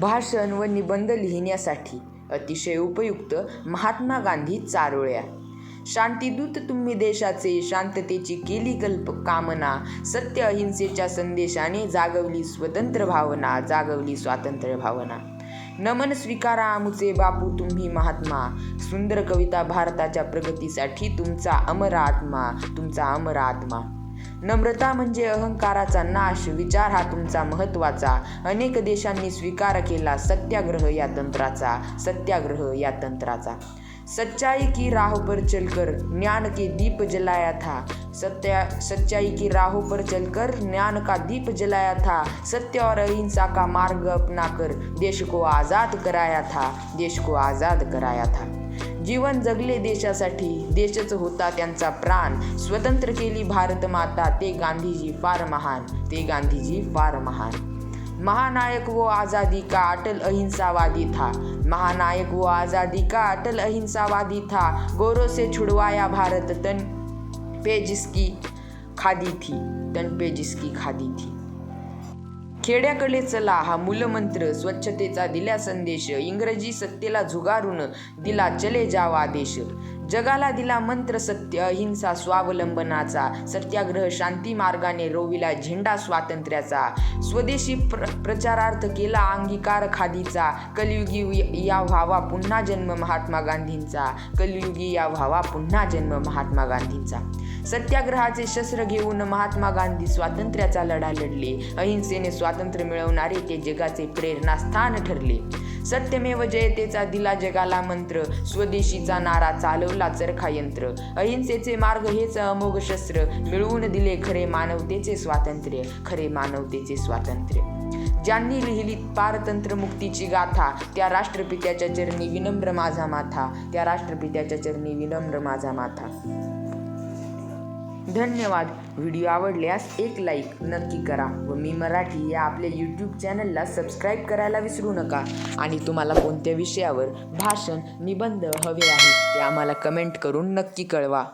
भाषण व निबंध लिहिण्यासाठी अतिशय उपयुक्त महात्मा गांधी चारोळ्या. शांतीदूत तुम्ही देशाचे शांततेची केली कल्प कामना सत्य अहिंसेच्या संदेशाने जागवली स्वतंत्र भावना जागवली स्वातंत्र्य भावना. नमन स्वीकारा आमुचे बापू तुम्ही महात्मा सुंदर कविता भारताच्या प्रगतीसाठी तुमचा अमर आत्मा तुमचा अमर आत्मा. नम्रता म्हणजे अहंकाराचा नाश विचार हा तुमचा महत्त्वाचा. अनेक देशांनी स्वीकार केला सत्याग्रह या तंत्राचा सत्याग्रह या तंत्राचा. सच्चाई की राह पर चलकर ज्ञान के दीप जलाया था. सत्या सच्चाई की राहों पर चलकर ज्ञान का दीप जलाया था. सत्य और अहिंसा का मार्ग अपनाकर देश को आज़ाद कराया था देश को आज़ाद कराया था. जीवन जगले देशासाठी देशच होता त्यांचा प्राण. स्वतंत्र केली भारत माता ते गांधीजी फार महान. ते गांधीजी फार महान. महानायक वो आज़ादी का अटल अहिंसावादी था? महानायक वो आज़ादी का अटल अहिंसावादी था? गोरों से छुड़वाया भारत तन पे जिसकी खादी थी तन पे जिसकी खादी थी. खेड्याकडे चला हा मूलमंत्र स्वच्छतेचा दिला संदेश. इंग्रजी सत्तेला झुगारून दिला चले जावा आदेश. जगाला दिला मंत्र सत्य अहिंसा स्वावलंबनाचा. सत्याग्रह शांती मार्गाने रोविला झेंडा स्वातंत्र्याचा. स्वदेशी प्र प्रचारार्थ केला अंगीकार खादीचा. कलियुगी या व्हावा पुन्हा जन्म महात्मा गांधींचा. कलियुगी या व्हावा पुन्हा जन्म महात्मा गांधींचा. सत्याग्रहाचे शस्त्र घेऊन महात्मा गांधी स्वातंत्र्याचा लढा लढले. अहिंसेने स्वातंत्र्य मिळवणारे ते जगाचे प्रेरणास्थान ठरले. सत्यमेव जयतेचा दिला जगाला मंत्र स्वदेशीचा नारा चालवला चरखा यंत्र. अहिंसेचे मार्ग हेच अमोघ शस्त्र मिळवून दिले खरे मानवतेचे स्वातंत्र्य खरे मानवतेचे स्वातंत्र्य. ज्यांनी लिहिली पारतंत्र मुक्तीची गाथा त्या राष्ट्रपित्याच्या चरणी विनम्र माझा माथा त्या राष्ट्रपित्याच्या चरणी विनम्र माझा माथा. धन्यवाद. व्हिडिओ आवडल्यास एक लाईक नक्की करा व मी मराठी या आपल्या यूट्यूब चॅनलला सबस्क्राईब करायला विसरू नका. आणि तुम्हाला कोणत्या विषयावर भाषण निबंध हवे आहे ते आम्हाला कमेंट करून नक्की कळवा.